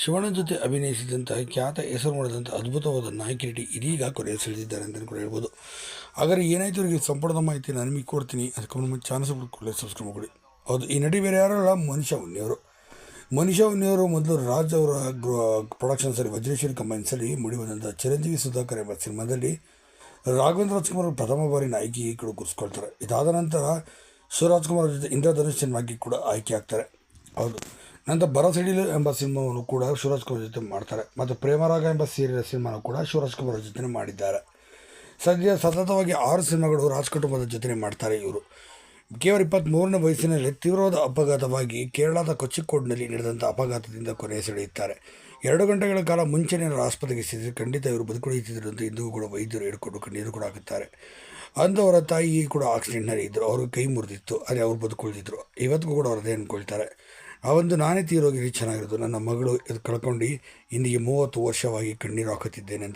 ಶಿವಣ್ಣ ಜೊತೆ ಅಭಿನಯಿಸಿದಂತಹ ಖ್ಯಾತ ಹೆಸರು ಮಾಡಿದಂಥ ಅದ್ಭುತವಾದ ನಾಯಕಿ ನಟಿ ಇದೀಗ ಕೊನೆಯ ಸೆಳೆದಿದ್ದಾರೆ ಅಂತಲೂ ಕೂಡ ಹೇಳ್ಬೋದು. ಹಾಗಾದ್ರೆ ಏನಾಯಿತು ಅವರಿಗೆ ಸಂಪೂರ್ಣ ಮಾಹಿತಿ ನಾನು ನಿಮಗೆ ಕೊಡ್ತೀನಿ. ಅದಕ್ಕೆ ನಮ್ಮ ಚಾನ್ಸ್ ಬಿಟ್ಕೊಳ್ಳಿ ಸಬ್ಸ್ಕ್ರೈಬ್ ಮಾಡಿ. ಹೌದು, ಈ ನಟಿ ಬೇರೆ ಯಾರಲ್ಲ ಮನುಷ್ಯ ಉನ್ನಿಯವರು ಮನುಷ್ಯ ಉನ್ನಿಯವರು ಮೊದಲು ರಾಜ್ ಅವರ ಪ್ರೊಡಕ್ಷನ್ಸಲ್ಲಿ ವಜ್ರೇಶ್ವರಿ ಕಂಬೈನ್ಸಲ್ಲಿ ಮೂಡಿ ಬಂದಂಥ ಚಿರಂಜೀವಿ ಸುಧಾಕರ್ ಎಂಬ ಸಿನಿಮಾದಲ್ಲಿ ರಾಘವೇಂದ್ರ ರಾಜ್ಕುಮಾರ್ ಅವರು ಪ್ರಥಮ ಬಾರಿ ನಾಯಕಿ ಕೂಡ ಗುರ್ಸ್ಕೊಳ್ತಾರೆ ಇದಾದ ನಂತರ ಶಿವರಾಜ್ಕುಮಾರ್ ಜೊತೆ ಇಂದ್ರಧನುಷ್ ಸಿನಿಮಾಗಿ ಕೂಡ ಆಯ್ಕೆ ಆಗ್ತಾರೆ. ಹೌದು. ನಂತರ ಬರಸಿಡಿಲು ಎಂಬ ಸಿನಿಮಾವನ್ನು ಕೂಡ ಶಿವರಾಜ್ ಕುಮಾರ್ ಜೊತೆ ಮಾಡ್ತಾರೆ. ಮತ್ತು ಪ್ರೇಮರಾಗ ಎಂಬ ಸೀರಿಯಲ್ ಸಿನಿಮಾನು ಕೂಡ ಶಿವರಾಜ್ ಕುಮಾರ್ ಜೊತೆ ಮಾಡಿದ್ದಾರೆ. ಸದ್ಯ ಸತತವಾಗಿ ಆರು ಸಿನಿಮಾಗಳು ರಾಜ್ ಕುಟುಂಬದ ಜೊತೆ ಮಾಡ್ತಾರೆ ಇವರು. ಕೇವಲ ಇಪ್ಪತ್ತ್ಮೂರನೇ ವಯಸ್ಸಿನಲ್ಲಿ ತೀವ್ರವಾದ ಅಪಘಾತವಾಗಿ ಕೇರಳದ ಕೊಚ್ಚಿಕೋಡ್ನಲ್ಲಿ ನಡೆದಂಥ ಅಪಘಾತದಿಂದ ಕೊನೆ ಸೆಳೆಯುತ್ತಾರೆ. ಎರಡು ಗಂಟೆಗಳ ಕಾಲ ಮುಂಚೆನೇ ಆಸ್ಪತ್ರೆಗೆ ಸೇರಿಸಿ ಖಂಡಿತ ಇವರು ಬದುಕುಳಿಯುತ್ತಿದ್ದರು ಅಂತ ಇಂದಿಗೂ ಕೂಡ ವೈದ್ಯರು ಹಿಡ್ಕೊಂಡು ಕಣ್ಣೀರು ಕೂಡ ಹಾಕುತ್ತಾರೆ. ಅಂದು ಅವರ ತಾಯಿ ಕೂಡ ಆಕ್ಸಿಡೆಂಟ್ನಲ್ಲಿ ಇದ್ದರು ಅವರು ಕೈ ಮುರಿದಿತ್ತು. ಅದೇ ಅವ್ರು ಬದುಕುಳಿದಿದ್ರು. ಇವತ್ತಿಗೂ ಕೂಡ ಅವ್ರದ್ದೇ ಅಂದ್ಕೊಳ್ತಾರೆ. ಆ ಒಂದು ನಾನೇ ತೀರೋಗಿ ಚೆನ್ನಾಗಿರೋದು. ನನ್ನ ಮಗಳು ಕಳ್ಕೊಂಡು ಇಂದಿಗೆ ಮೂವತ್ತು ವರ್ಷವಾಗಿ ಕಣ್ಣೀರು ಹಾಕುತ್ತಿದ್ದೇನೆ ಅಂತ